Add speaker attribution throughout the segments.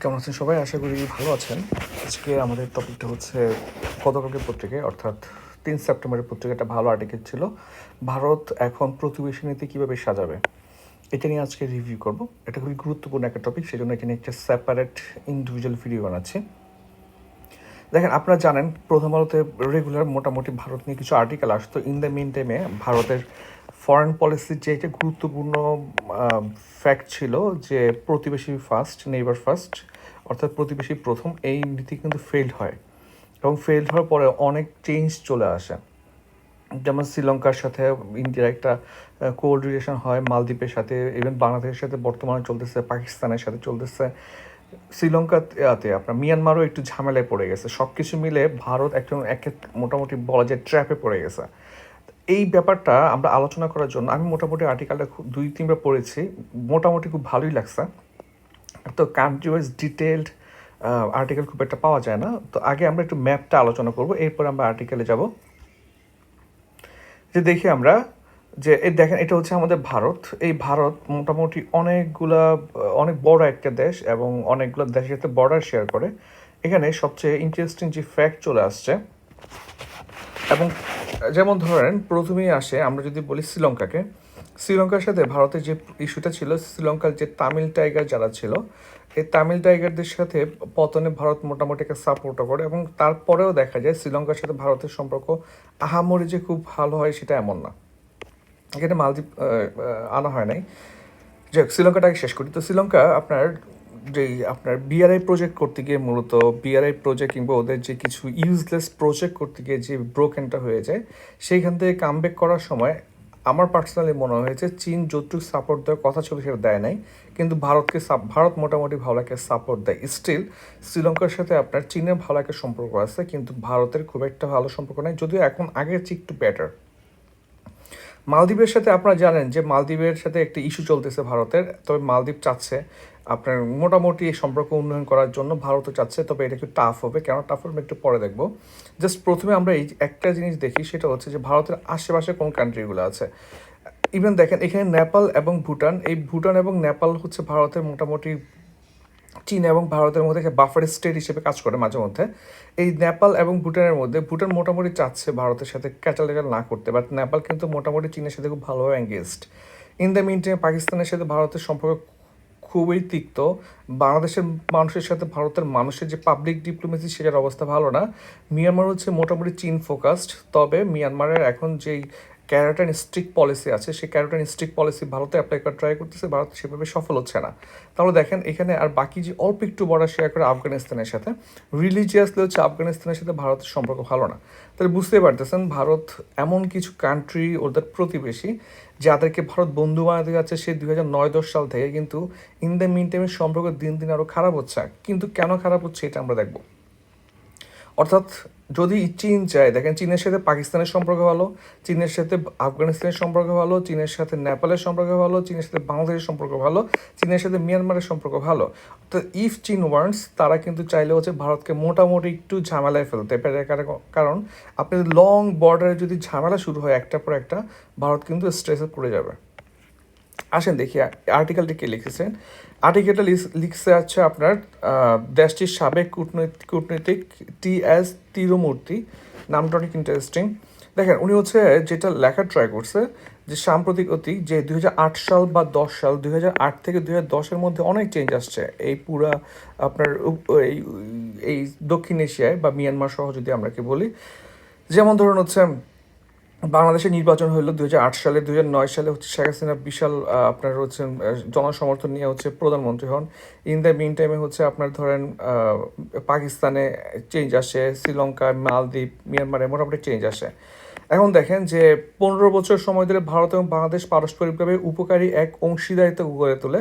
Speaker 1: কেমন আছেন সবাই? আশা করি ভালো আছেন। আজকে আমাদের টপিকটা হচ্ছে গতকালকের পত্রিকায় অর্থাৎ তিন সেপ্টেম্বরের পত্রিকা একটা ভালো আর্টিকেল ছিল। ভারত এখন প্রতিবেশী নীতি কীভাবে সাজাবে? এটা নিয়ে আজকে রিভিউ করব। এটা খুবই গুরুত্বপূর্ণ একটা টপিক সেই জন্য এখানে একটা সেপারেট ইন্ডিভিজুয়াল ভিডিও বানাচ্ছি। দেখেন, আপনারা জানেন, প্রথম আলোতে রেগুলার মোটামুটি ভারত নিয়ে কিছু আর্টিকেল আসতো। ইন দ্য মিন টাইমে ভারতের ফরেন পলিসির যে একটা গুরুত্বপূর্ণ ফ্যাক্ট ছিল যে প্রতিবেশী ফার্স্ট নেইবার ফার্স্ট অর্থাৎ প্রতিবেশী প্রথম, এই নীতি কিন্তু ফেল্ড হয়। এবং ফেল্ড হওয়ার পরে অনেক চেঞ্জ চলে আসে। যেমন শ্রীলঙ্কার সাথে ইন্ডিয়ার একটা কোল্ড রিলেশন হয়, মালদ্বীপের সাথে ইভেন বাংলাদেশের সাথে বর্তমানে চলতেছে, পাকিস্তানের সাথে চলতেছে। শ্রীলঙ্কাতে আপনার মিয়ানমারও একটু ঝামেলায় পড়ে গেছে। সব কিছু মিলে ভারত একটা, এক মোটামুটি বলা যায় ট্র্যাপে পড়ে গেছে। এই ব্যাপারটা আমরা আলোচনা করার জন্য, আমি মোটামুটি আর্টিকেলটা খুব দুই তিনবার পড়েছি, মোটামুটি খুব ভালোই লাগছে। তো কান্ট্রি ওয়াইজ ডিটেলড আর্টিকেল খুব একটা পাওয়া যায় না। তো আগে আমরা একটু ম্যাপটা আলোচনা করব, এরপর আমরা আর্টিকেলে যাব। যে দেখি আমরা যে, এই দেখেন, এটা হচ্ছে আমাদের ভারত। এই ভারত মোটামুটি অনেকগুলা, অনেক বড় একটা দেশ এবং অনেকগুলো দেশের সাথে বর্ডার শেয়ার করে। এখানে সবচেয়ে ইন্টারেস্টিং যে ফ্যাক্ট চলে আসছে, এবং যেমন ধরেন, প্রথমেই আসে, আমরা যদি বলি শ্রীলঙ্কাকে। শ্রীলঙ্কার সাথে ভারতের যে ইস্যুটা ছিল, শ্রীলঙ্কার যে তামিল টাইগার যারা ছিল, এই তামিল টাইগারদের সাথে পতনে ভারত মোটামুটি একটা সাপোর্টও করে এবং তারপরেও দেখা যায় শ্রীলঙ্কার সাথে ভারতের সম্পর্ক আহামরি যে খুব ভালো হয় সেটা এমন না। এখানে মালদ্বীপ আনা হয় নাই। যাক শ্রীলঙ্কাটাকে শেষ করি। তো শ্রীলঙ্কা আপনার যে আপনার বিআরআই প্রজেক্ট করতে গিয়ে মূলত বিআরআই প্রজেক্ট কিংবা ওদের যে কিছু ইউজলেস প্রজেক্ট করতে গিয়ে যে ব্রোকেনটা হয়ে যায়, সেইখান থেকে কামব্যাক করার সময় আমার পার্সোনালি মনে হয়েছে চীন যতটুকু সাপোর্ট দেওয়ার কথা ছিল সেটা দেয় নাই। কিন্তু ভারতকে ভারত মোটামুটি ভালো একটা সাপোর্ট দেয়। স্টিল শ্রীলঙ্কার সাথে আপনার চীনের ভালো একটা সম্পর্ক আছে, কিন্তু ভারতের খুব একটা ভালো সম্পর্ক নেই। যদিও এখন আগের চেয়ে একটু বেটার মালদ্বীপের সাথে আপনারা জানেন যে মালদ্বীপের সাথে একটা ইস্যু চলতেছে ভারতের। তবে মালদ্বীপ চাচ্ছে আপনার মোটামুটি সম্পর্ক উন্নয়ন করার জন্য ভারতও চাচ্ছে, তবে এটা একটু টাফ হবে। কেন টাফ হবে একটু পরে দেখব। জাস্ট প্রথমে আমরা এই একটা জিনিস দেখি, সেটা হচ্ছে যে ভারতের আশেপাশে কোন কান্ট্রিগুলো আছে। ইভেন দেখেন, এখানে নেপাল এবং ভুটান, এই ভুটান এবং নেপাল হচ্ছে ভারতের মোটামুটি চীন এবং ভারতের মধ্যে একটা বাফার স্টেট হিসেবে কাজ করে মাঝে মধ্যে। এই নেপাল এবং ভুটানের মধ্যে, ভুটান মোটামুটি চাচ্ছে ভারতের সাথে ক্যাচালেকাল না করতে বাট নেপাল কিন্তু মোটামুটি চীনের সাথে খুব ভালোভাবে এঙ্গেজড ইন দ্য মিন পাকিস্তানের সাথে ভারতের সম্পর্ক খুবই তিক্ত। বাংলাদেশের মানুষের সাথে ভারতের মানুষের যে পাবলিক ডিপ্লোমেসি সেটার অবস্থা ভালো না। মিয়ানমার হচ্ছে মোটামুটি চীন ফোকাসড তবে মিয়ানমারের এখন যেই ক্যারোটাইন স্ট্রিক পলিসি আছে, সেই ক্যারোটাইন স্ট্রিক পলিসি ভারতে অ্যাপ্লাই করা ট্রাই করতেছে, ভারত সেভাবে সফল হচ্ছে না। তাহলে দেখেন, এখানে আর বাকি যে অল্প একটু বর্ডার শেয়ার করে আফগানিস্তানের সাথে রিলিজিয়াসলি হচ্ছে আফগানিস্তানের সাথে ভারতের সম্পর্ক ভালো না। তাহলে বুঝতেই পারতেছেন, ভারত এমন কিছু কান্ট্রি ওদের প্রতিবেশী, যাদেরকে ভারত বন্ধু বানাতে যাচ্ছে সে দুই হাজার নয় দশ সাল থেকে, কিন্তু ইন দ্য মিন টাইমের সম্পর্ক দিন দিন আরও খারাপ হচ্ছে। কিন্তু কেন খারাপ হচ্ছে, এটা আমরা দেখব। অর্থাৎ যদি চীন চায়, দেখেন চীনের সাথে পাকিস্তানের সম্পর্ক ভালো, চীনের সাথে আফগানিস্তানের সম্পর্ক ভালো, চীনের সাথে নেপালের সম্পর্ক ভালো, চীনের সাথে বাংলাদেশের সম্পর্ক ভালো, চীনের সাথে মিয়ানমারের সম্পর্ক ভালো। তো ইফ চীন ওয়ার্নস তারা কিন্তু চাইলে হচ্ছে ভারতকে মোটামুটি একটু ঝামেলায় ফেলতে পারে কারণ আপনি লং বর্ডারে যদি ঝামেলা শুরু হয় একটা পর একটা, ভারত কিন্তু স্ট্রেসে পড়ে যাবে। আসেন দেখি আর্টিকেলটি কে লিখেছেন? আর্টিকেলটা লিখছে আছে আপনার দেশটির সাবেক কূটনৈতিক কূটনৈতিক টি এস তিরুমূর্তি। নামটা অনেক ইন্টারেস্টিং দেখেন, উনি হচ্ছে যেটা লেখার ট্রাই করছে, যে সাম্প্রতিক অতি যে দুই হাজার আট সাল বা দশ সাল, দুই হাজার আট থেকে দুই হাজার দশের মধ্যে অনেক চেঞ্জ আসছে। এই পুরা আপনার এই এই দক্ষিণ এশিয়ায় বা মিয়ানমার সহ যদি আমরা কি বলি। যেমন ধরুন হচ্ছে বাংলাদেশে নির্বাচন হলো দুই হাজার আট সালে, দুই হাজার নয় সালে হচ্ছে শেখ হাসিনা বিশাল আপনার হচ্ছে জনসমর্থন নিয়ে হচ্ছে প্রধানমন্ত্রী হন। ইন দ্য মিন টাইমে হচ্ছে আপনার ধরেন পাকিস্তানে চেঞ্জ আসে, শ্রীলঙ্কা, মালদ্বীপ মিয়ানমারে মোটামুটি চেঞ্জ আসে। এখন দেখেন যে পনেরো বছর সময় ধরে ভারত এবং বাংলাদেশ পারস্পরিকভাবে উপকারী এক অংশীদারিত্ব গড়ে তোলে।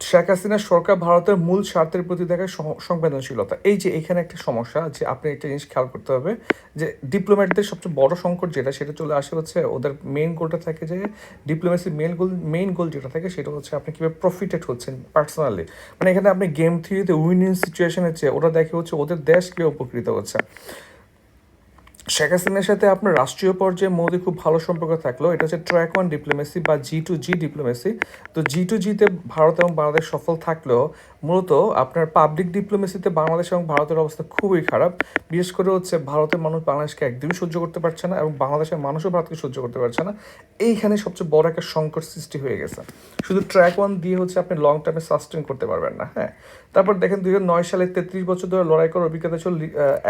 Speaker 1: শেখ হাসিনার সরকার ভারতের মূল স্বার্থের প্রতি দেখায় সংবেদনশীলতা। এই যে এখানে একটা সমস্যা যে আপনি একটা জিনিস খেয়াল করতে হবে যে ডিপ্লোম্যাটদের সবচেয়ে বড় সংকট যেটা, সেটা চলে আসে হচ্ছে ওদের মেইন গোলটা থাকে যে ডিপ্লোমেসির মেইন গোল মেইন গোল যেটা থাকে সেটা হচ্ছে আপনি কীভাবে প্রফিটেড হচ্ছেন পার্সোনালি মানে এখানে আপনি গেম থ্রিতে উইন ইন সিচুয়েশনের চেয়ে ওরা দেখে হচ্ছে ওদের দেশ কীভাবে উপকৃত হচ্ছে। শেখ হাসিনার সাথে আপনার রাষ্ট্রীয় পর্যায়ে মোদি খুব ভালো সম্পর্ক থাকল এটা হচ্ছে ট্র্যাক ওয়ান ডিপ্লোমেসি বা জি টু জি ডিপ্লোমেসি তো জি টু জিতে ভারত এবং বাংলাদেশ সফল থাকলেও মূলত আপনার পাবলিক ডিপ্লোমেসিতে বাংলাদেশ এবং ভারতের অবস্থা খুবই খারাপ। বিশেষ করে হচ্ছে ভারতের মানুষ বাংলাদেশকে একদমই সহ্য করতে পারছে না এবং বাংলাদেশের মানুষও ভারতকে সহ্য করতে পারছে না। এইখানে সবচেয়ে বড় একটা সংকট সৃষ্টি হয়ে গেছে। শুধু ট্র্যাক ওয়ান দিয়ে হচ্ছে আপনি লং টার্মে সাস্টেন করতে পারবেন না হ্যাঁ। তারপর দেখেন দুই সালে তেত্রিশ বছর ধরে লড়াই করার অভিজ্ঞতা ছিল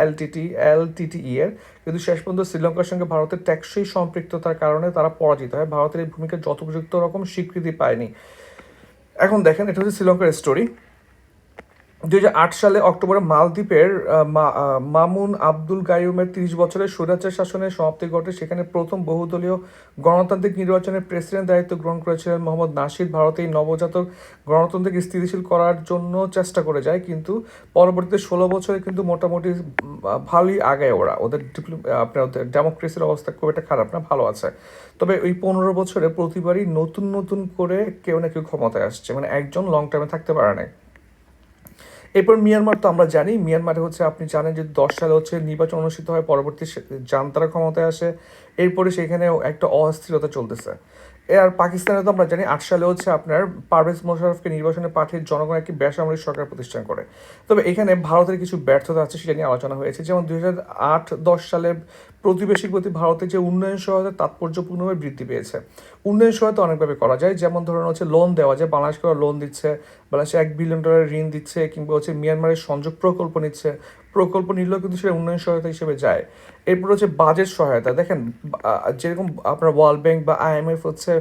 Speaker 1: এলটিটি এলটিটিই এর। কিন্তু শেষ পর্যন্ত শ্রীলঙ্কার সঙ্গে ভারতের ট্যাক্সই সম্পৃক্ততার কারণে তারা পরাজিত হয়। ভারতের এই ভূমিকা যথোপযুক্ত রকম স্বীকৃতি পায়নি। এখন দেখেন, এটা হচ্ছে শ্রীলঙ্কার স্টোরি দুই হাজার আট সালে অক্টোবরে মালদ্বীপের মামুন আব্দুল গাইয়ুমের তিরিশ বছরের স্বৈরাচার শাসনের সমাপ্তি ঘটে। সেখানে প্রথম বহুদলীয় গণতান্ত্রিক নির্বাচনে প্রেসিডেন্ট দায়িত্ব গ্রহণ করেছিলেন মোহাম্মদ নাসির। ভারতে এই নবজাতক গণতন্ত্রকে স্থিতিশীল করার জন্য চেষ্টা করে যায়, কিন্তু পরবর্তীতে ষোলো বছরে কিন্তু মোটামুটি ভালোই আগায় ওরা। ওদের আপনার ওদের ডেমোক্রেসির অবস্থা খুব একটা খারাপ না, ভালো আছে। তবে ওই পনেরো বছরে প্রতিবারই নতুন নতুন করে কেউ না কেউ ক্ষমতায় আসছে। মানে একজন লং টাইমে থাকতে পারে নাই। এরপর মিয়ানমার তো আমরা জানি, মিয়ানমারে হচ্ছে আপনি জানেন যে দশ সালে হচ্ছে নির্বাচন অনুষ্ঠিত হয়, পরবর্তী জান্তারা ক্ষমতায় আসে, এরপরে সেখানে একটা অস্থিরতা চলতেছে। আর পাকিস্তানে তো আমরা জানি আট সালে হচ্ছে আপনার পারভেজ মোশারফকে নির্বাচনে পাঠিয়ে জনগণ একটি বেসামরিক সরকার প্রতিষ্ঠান করে। তবে এখানে ভারতের কিছু ব্যর্থতা আছে সেটা নিয়ে আলোচনা হয়েছে। যেমন দুই হাজার আট দশ সালে প্রতিবেশীর প্রতি ভারতের যে উন্নয়ন সহায়তা, তাৎপর্যপূর্ণভাবে বৃদ্ধি পেয়েছে। উন্নয়ন সহায়তা অনেকভাবে করা যায়। যেমন ধরুন হচ্ছে লোন দেওয়া যায়। বাংলাদেশকে লোন দিচ্ছে, বাংলাদেশে এক বিলিয়ন ডলারের ঋণ দিচ্ছে, কিংবা হচ্ছে মিয়ানমারের সংযোগ প্রকল্প নিচ্ছে। প্রকল্প নিলেও কিন্তু সেটা উন্নয়ন সহায়তা হিসেবে যায়। এরপর হচ্ছে বাজেট সহায়তা। দেখেন যেরকম আপনার ওয়ার্ল্ড ব্যাংক বা আইএমএফ হচ্ছে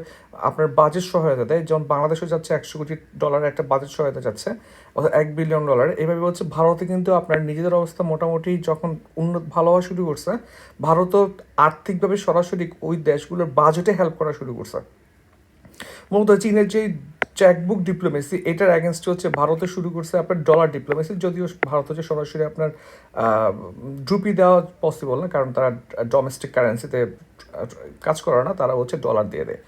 Speaker 1: আপনার বাজেট সহায়তা দেয়। যেমন বাংলাদেশও যাচ্ছে একশো কোটি ডলারের একটা বাজেট সহায়তা যাচ্ছে, অর্থাৎ এক বিলিয়ন ডলার এইভাবে হচ্ছে ভারতে কিন্তু আপনার নিজেদের অবস্থা মোটামুটি যখন উন্নত, ভালো হওয়া শুরু করছে ভারতও আর্থিকভাবে সরাসরি ওই দেশগুলোর বাজেটে হেল্প করা শুরু করছে। মূলত চীনের যে চেকবুক ডিপ্লোমেসি এটার অ্যাগেনস্টে হচ্ছে ভারতে শুরু করছে আপনার ডলার ডিপ্লোমেসি যদিও ভারত হচ্ছে সরাসরি আপনার ড্রুপি দেওয়া পসিবল না, কারণ তারা ডোমেস্টিক কারেন্সিতে কাজ করে না, তারা হচ্ছে ডলার দিয়ে দেয়।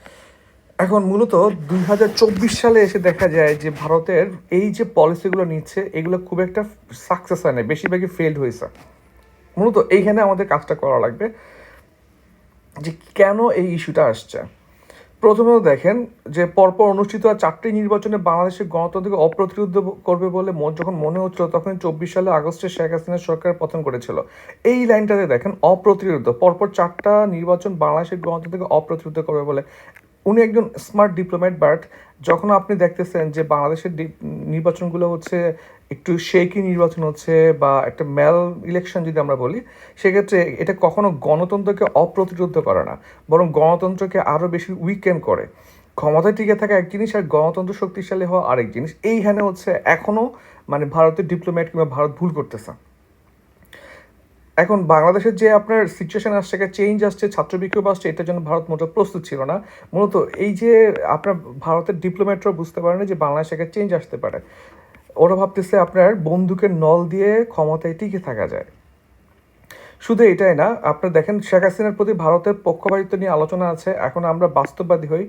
Speaker 1: এখন মূলত দুই হাজার চব্বিশ সালে এসে দেখা যায় যে ভারতের এই যে পলিসিগুলো নিচ্ছে, এগুলো খুব একটা সাকসেস হয় না বেশিরভাগই ফেলড হয়েছে। মূলত এইখানে আমাদের কাজটা করা লাগবে যে কেন এই ইস্যুটা আসছে। প্রথমত দেখেন যে পরপর অনুষ্ঠিত চারটি নির্বাচনে বাংলাদেশের গণতন্ত্রকে অপ্রতিরোধ করবে বলে যখন মনে হচ্ছিল, তখন চব্বিশ সালে আগস্টে শেখ হাসিনা সরকার পতন করেছিল। এই লাইনটাতে দেখেন, অপ্রতিরোধ। পরপর চারটা নির্বাচন বাংলাদেশের গণতন্ত্রকে অপ্রতিরোধ করবে বলে উনি একজন স্মার্ট ডিপ্লোম্যাট বাট যখন আপনি দেখতেছেন যে বাংলাদেশের নির্বাচনগুলো হচ্ছে একটু শেকি নির্বাচন হচ্ছে বা একটা মেল ইলেকশন যদি আমরা বলি, সেক্ষেত্রে এটা কখনো গণতন্ত্রকে অপ্রতিরোধ করে না, বরং গণতন্ত্রকে আরও বেশি উইকেন্ড করে। ক্ষমতায় টিকে থাকা এক জিনিস আর গণতন্ত্র শক্তিশালী হওয়া আরেক জিনিস। এইখানে হচ্ছে এখনও মানে ভারতের ডিপ্লোম্যাট কিংবা ভারত ভুল করতেছে। এখন বাংলাদেশের যে আপনার সিচুয়েশন আসছে, একটা চেঞ্জ আসছে ছাত্র বিক্ষোভ আসছে, এটার জন্য ভারত মোটেও প্রস্তুত ছিল না। মূলত এই যে আপনার ভারতের ডিপ্লোম্যাটরা বুঝতে পারে না যে বাংলাদেশে একটা চেঞ্জ আসতে পারে। ওরা ভাবতেছে আপনার বন্দুকের নল দিয়ে ক্ষমতায় টিকে থাকা যায়। শুধু এটাই না, আপনার দেখেন শেখ হাসিনার প্রতি ভারতের পক্ষপাতিত্ব নিয়ে আলোচনা আছে। এখন আমরা বাস্তববাদী হই।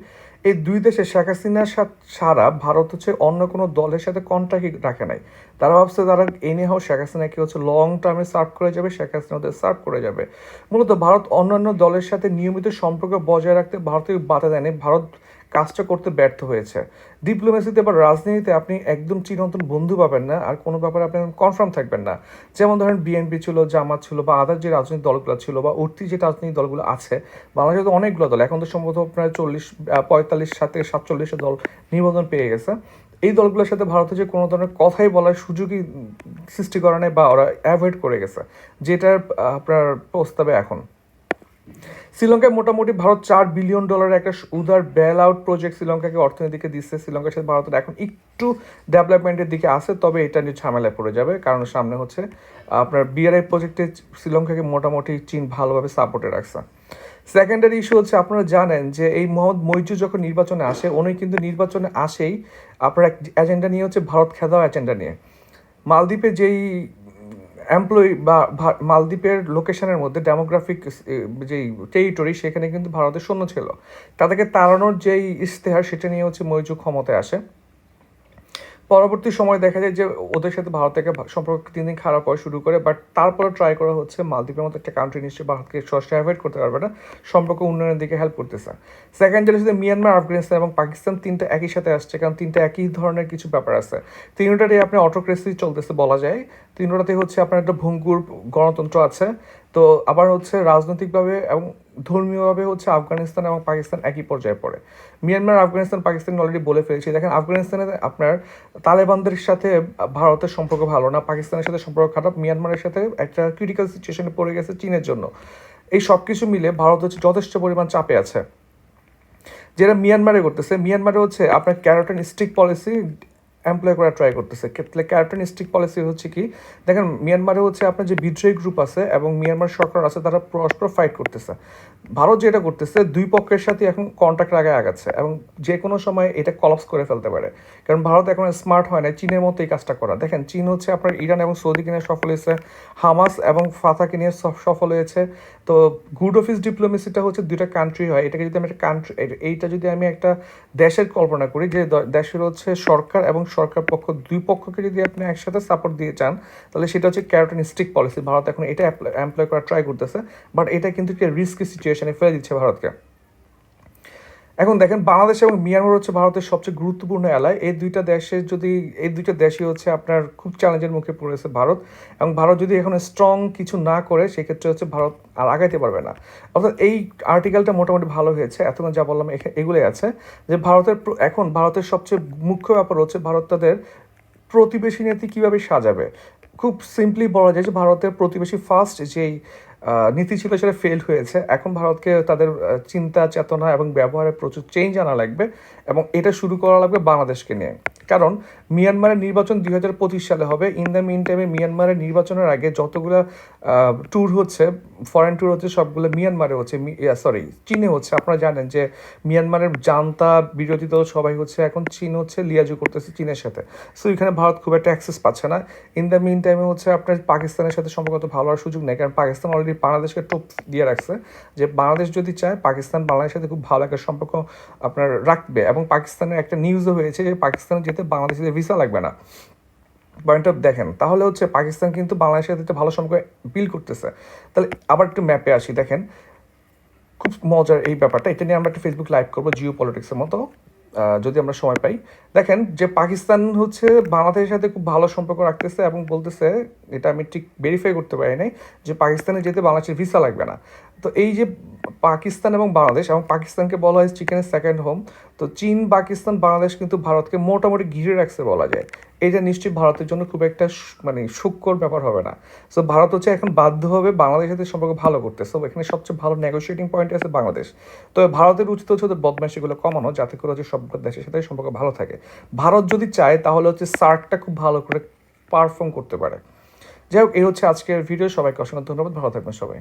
Speaker 1: এই দুই দেশে শেখ হাসিনার ছাড়া ভারত হচ্ছে অন্য কোনো দলের সাথে কন্ট্রাক্ট রাখে নাই। তারা ভাবছে তারা এনে হোক শেখ হাসিনাকে হচ্ছে লং টার্মে সার্ভ করে যাবে, শেখ হাসিনা ওদের সার্ভ করে যাবে। মূলত ভারত অন্যান্য দলের সাথে নিয়মিত সম্পর্ক বজায় রাখতে ভারতকে বাধা দেয়নি। ভারত কাজটা করতে ব্যর্থ হয়েছে। ডিপ্লোমেসিতে বা রাজনীতিতে আপনি একদম চিরন্তন বন্ধু পাবেন না আর কোনো ব্যাপারে আপনি কনফার্ম থাকবেন না। যেমন ধরেন বিএনপি ছিল, জামাত ছিল বা আদার যে রাজনৈতিক দলগুলো ছিল বা উঠতি যে রাজনৈতিক দলগুলো আছে, বাংলাদেশে তো অনেকগুলো দল, এখন তো সম্ভবত প্রায় চল্লিশ পঁয়তাল্লিশ সাথে সাতচল্লিশটা দল নিবন্ধন পেয়ে গেছে। এই দলগুলোর সাথে ভারতে যে কোনো ধরনের কথাই বলার সুযোগই সৃষ্টি করা নেই বা ওরা অ্যাভয়েড করে গেছে, যেটার আপনার প্রস্তাবে এখন। শ্রীলঙ্কায় মোটামুটি ভারত চার বিলিয়ন ডলারের একটা উদার বেল আউট প্রজেক্ট শ্রীলঙ্কাকে অর্থনীতিকে দিচ্ছে। শ্রীলঙ্কার সাথে ভারতের এখন একটু ডেভেলপমেন্টের দিকে আসে তবে এটা নিয়ে ঝামেলায় পড়ে যাবে। কারণ সামনে হচ্ছে, আপনার বিআরআই প্রজেক্টে শ্রীলঙ্কাকে মোটামুটি চীন ভালোভাবে সাপোর্টে রাখছে। সেকেন্ডারি ইস্যু হচ্ছে, আপনারা জানেন যে এই মোহাম্মদ মৈজু যখন নির্বাচনে আসে, উনি কিন্তু নির্বাচনে আসেই আপনার এক এজেন্ডা নিয়ে হচ্ছে ভারত খেদাও এজেন্ডা নিয়ে। মালদ্বীপে যেই এমপ্লয়ি বা মালদ্বীপের লোকেশনের মধ্যে ডেমোগ্রাফিক যেই টেরিটরি সেখানে কিন্তু ভারতের শূন্য ছিল। তাদেরকে তাড়ানোর যেই ইশতেহার, সেটা নিয়ে হচ্ছে মৈজু ক্ষমতায় আসে। পরবর্তী সময় দেখা যায় যে ওদের সাথে ভারত থেকে সম্পর্ক দিন দিন খারাপ হওয়া শুরু করে বাট তারপরে ট্রাই করা হচ্ছে মালদ্বীপের মতো একটা কান্ট্রি নিশ্চয়ই ভারতকে সরাসরি অ্যাভয়েড করতে পারবে না, সম্পর্ক উন্নয়নের দিকে হেল্প করতেছে। সেকেন্ড যেটা হচ্ছে মিয়ানমার আফগানিস্তান এবং পাকিস্তান তিনটা একই সাথে আসছে, কারণ তিনটা একই ধরনের কিছু ব্যাপার আছে। তিনটারই আপনার অটোক্রেসি চলতেছে বলা যায়, তিনটাতে হচ্ছে আপনার একটা ভঙ্গুর গণতন্ত্র আছে, তো আবার হচ্ছে রাজনৈতিকভাবে এবং ধর্মীয়ভাবে হচ্ছে আফগানিস্তান এবং পাকিস্তান একই পর্যায়ে পড়ে। মিয়ানমার, আফগানিস্তান, পাকিস্তান অলরেডি বলে ফেলেছি। দেখেন, আফগানিস্তানে আপনার তালেবানদের সাথে ভারতের সম্পর্ক ভালো না, পাকিস্তানের সাথে সম্পর্ক খারাপ, মিয়ানমারের সাথে একটা ক্রিটিক্যাল সিচুয়েশনে পড়ে গেছে চীনের জন্য। এই সব কিছু মিলে ভারত হচ্ছে যথেষ্ট পরিমাণ চাপে আছে। যেটা মিয়ানমারে করতেছে মিয়ানমারে হচ্ছে আপনার ক্যারোটিন স্টিক পলিসি এমপ্লয় করা ট্রাই করতেছে। ক্ষেত্রে ক্যারোটিন স্টিক পলিসি হচ্ছে কি, দেখেন মিয়ানমারে হচ্ছে আপনার যে বিদ্রোহী গ্রুপ আছে এবং মিয়ানমার সরকার আছে, তারা পরস্পর ফাইট করতেছে। ভারত যেটা করতেছে, দুই পক্ষের সাথে এখন কন্ট্যাক্ট লাগায় আগাচ্ছে এবং যে কোনো সময় এটা কলাপস করে ফেলতে পারে। কারণ ভারত এখন স্মার্ট হয় না চীনের মতো এই কাজটা করা। দেখেন, চীন হচ্ছে আপনার ইরান এবং সৌদিকে নিয়ে সফল হয়েছে, হামাস এবং ফাতাকে নিয়ে সফল হয়েছে। তো গুড অফিস ডিপ্লোমেসিটা হচ্ছে দুইটা কান্ট্রি হয়। এটাকে যদি আমি একটা কান্ট্রি এইটা যদি আমি একটা দেশের কল্পনা করি যে দেশের হচ্ছে সরকার এবং সরকার পক্ষ, দুই পক্ষকে যদি আপনি একসাথে সাপোর্ট দিয়ে চান, তাহলে সেটা হচ্ছে ক্যারোটিন স্টিক পলিসি ভারত এখন এটা এমপ্লয় করা ট্রাই করতেছে বাট এটা কিন্তু একটা রিস্কি সিচুয়েশনে ফেলে দিচ্ছে ভারতকে। এখন দেখেন, বাংলাদেশ এবং মিয়ানমার হচ্ছে ভারতের সবচেয়ে গুরুত্বপূর্ণ এলায় এই দুইটা দেশের যদি, এই দুইটা দেশই হচ্ছে আপনার খুব চ্যালেঞ্জের মুখে পড়েছে ভারত। এবং ভারত যদি এখন স্ট্রং কিছু না করে, সেক্ষেত্রে হচ্ছে ভারত আর আগাইতে পারবে না। অর্থাৎ এই আর্টিকেলটা মোটামুটি ভালো হয়েছে। এতক্ষণ যা বললাম এগুলোই আছে। যে ভারতের এখন ভারতের সবচেয়ে মুখ্য ব্যাপার হচ্ছে ভারত তাদের প্রতিবেশী নীতি কীভাবে সাজাবে। খুব সিম্পলি বলা যায় যে ভারতের প্রতিবেশী ফার্স্ট যেই নীতি ছিল সেটা ফেল হয়েছে। এখন ভারতকে তাদের চিন্তা, চেতনা এবং ব্যবহারে প্রচুর চেঞ্জ আনা লাগবে এবং এটা শুরু করা লাগবে বাংলাদেশকে নিয়ে। কারণ মিয়ানমারের নির্বাচন দুই হাজার পঁচিশ সালে হবে। ইন দ্য মিন টাইমে মিয়ানমারের নির্বাচনের আগে যতগুলো ট্যুর হচ্ছে ফরেন ট্যুর হচ্ছে, সবগুলো মিয়ানমারে হচ্ছে সরি চীনে হচ্ছে। আপনারা জানেন যে মিয়ানমারের জান্তা বিরোধী দল সবাই হচ্ছে, এখন চীন হচ্ছে, লিয়াজু করতেছে চীনের সাথে। সো এখানে ভারত খুব একটা অ্যাক্সেস পাচ্ছে না। ইন দ্য মিন টাইমে হচ্ছে আপনার পাকিস্তানের সাথে সম্পর্ক ভালো হওয়ার সুযোগ নেই, কারণ পাকিস্তান অলরেডি বাংলাদেশকে টোপ দিয়ে রাখছে যে বাংলাদেশ যদি চায়, পাকিস্তান বাংলাদেশের সাথে খুব ভালো একটা সম্পর্ক আপনার রাখবে। এবং পাকিস্তানের একটা নিউজও হয়েছে যে পাকিস্তানে যেতে বাংলাদেশে ভিসা লাগবে না। পয়েন্ট অফ দেখেন, তাহলে হচ্ছে পাকিস্তান কিন্তু বাংলাদেশের সাথে ভালো সম্পর্ক বিল করতেছে। তাহলে আবার একটু ম্যাপে আসি, দেখেন। খুব মজার এই ব্যাপারটা। এটা নিয়ে আমরা একটা ফেসবুক লাইভ করব জিও পলিটিক্সের মতো যদি আমরা সময় পাই। দেখেন, যে পাকিস্তান হচ্ছে বাংলাদেশের সাথে খুব ভালো সম্পর্ক রাখতেছে এবং বলতেছে, এটা আমি ঠিক ভেরিফাই করতে পারি নাই, যে পাকিস্তানে যেতে বাংলাদেশের ভিসা লাগবে না। তো এই যে পাকিস্তান এবং বাংলাদেশ, এবং পাকিস্তানকে বলা হয় চিকেনের সেকেন্ড হোম তো চীন, পাকিস্তান, বাংলাদেশ কিন্তু ভারতকে মোটামুটি ঘিরে রাখছে বলা যায়। এটা নিশ্চয়ই ভারতের জন্য খুব একটা মানে সুখকর ব্যাপার হবে না। সো ভারত হচ্ছে এখন বাধ্য হবে বাংলাদেশের সাথে সম্পর্ক ভালো করতে। সো এখানে সবচেয়ে ভালো নেগোসিয়েটিং পয়েন্ট আছে বাংলাদেশ। তো ভারতের উচিত হচ্ছে ওদের বদমাইশিগুলো কমানো, যাতে করে হচ্ছে সব দেশের সাথে সম্পর্ক ভালো থাকে। ভারত যদি চায়, তাহলে হচ্ছে সার্কটা খুব ভালো করে পারফর্ম করতে পারে। যাই হোক, এই হচ্ছে আজকের ভিডিও সবাইকে অসংখ্য ধন্যবাদ। ভালো থাকবেন সবাই।